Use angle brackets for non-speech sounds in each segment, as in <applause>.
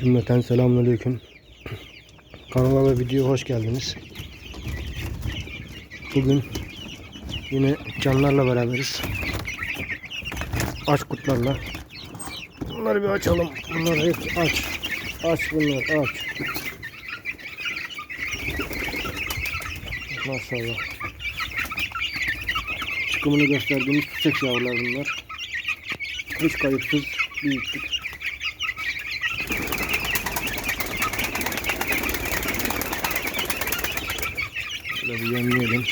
Cümleten selamünaleyküm. Kanala ve videoya hoş geldiniz. Bugün yine canlarla beraberiz. Aç kurtlarla. Bunları bir açalım. Bunlar hep aç. Aç bunlar aç. Maşallah. Çıkımını gösterdiğimiz çiçek yavrular bunlar. Hiç kayıpsız büyüttük. Şöyle bir yemleyelim.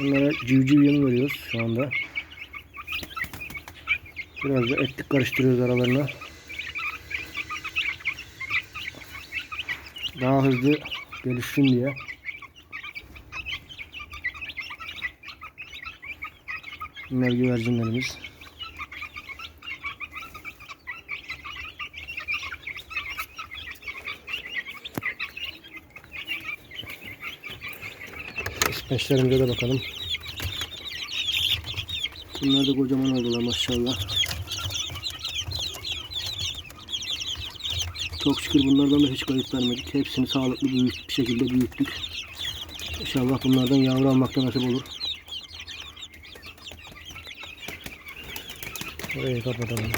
Bunlara civciv yem veriyoruz şu anda. Biraz da etlik karıştırıyoruz aralarına. Daha hızlı gelişsin diye. Bunlar güvercinlerimiz. İspeçlerimize de bakalım. Bunlar da kocaman oldular maşallah. Çok şükür bunlardan da hiç kayıp vermedik. Hepsini sağlıklı büyük bir şekilde büyüttük. İnşallah bunlardan yavru almakta nasip olur. Orayı kapatalım.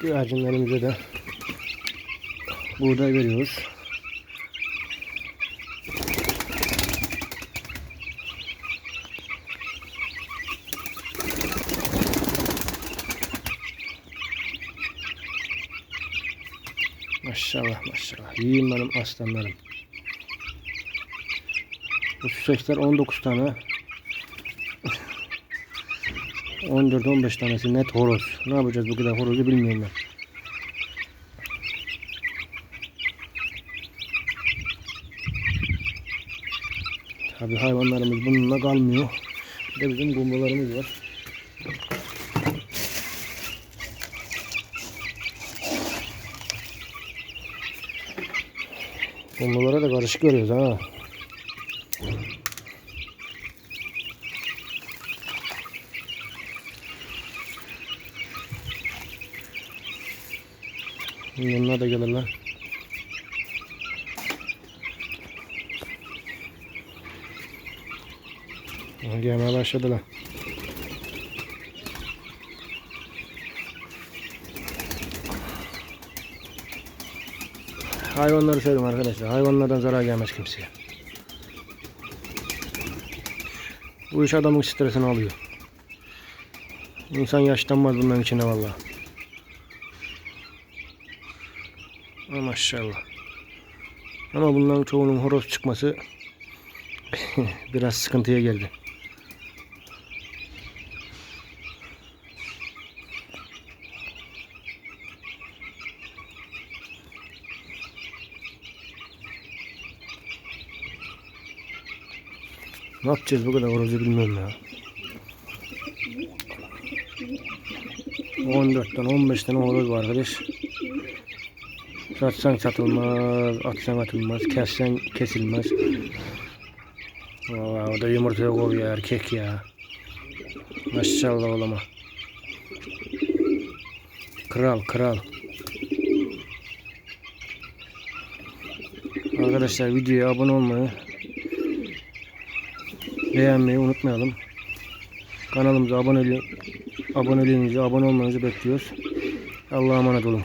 Güvercinlerimize de buğday veriyoruz. Maşallah maşallah. Yiyin benim aslanlarım. Bu süseçler 19 tane. 14-15 tanesi net horoz. Ne yapacağız bu kadar horozu bilmiyorum ben. Tabi hayvanlarımız bununla kalmıyor. Bir de bizim gumbalarımız var. Gumbalara da karışık görüyoruz ha. Yanına da gelirler. Gelmeye başladılar. Hayvanları seviyorum arkadaşlar. Hayvanlardan zarar gelmez kimseye. Bu iş adamın stresini alıyor. İnsan yaşlanmaz bunların içine vallahi. Ha, Maşallah. Ama bunların çoğunun horoz çıkması <laughs> biraz sıkıntıya geldi. Ne yapacağız bu kadar horozu bilmiyorum ya. 14 tane 15 tane horoz var arkadaş. Satsan satılmaz, atsan atılmaz, kessen kesilmez. Valla o da yumurtaya koyuyor erkek ya. Maşallah olama. Kral kral. Arkadaşlar videoya abone olmayı, beğenmeyi unutmayalım. Kanalımıza abone aboneliğinizi, abone olmanızı bekliyoruz. Allah'a emanet olun.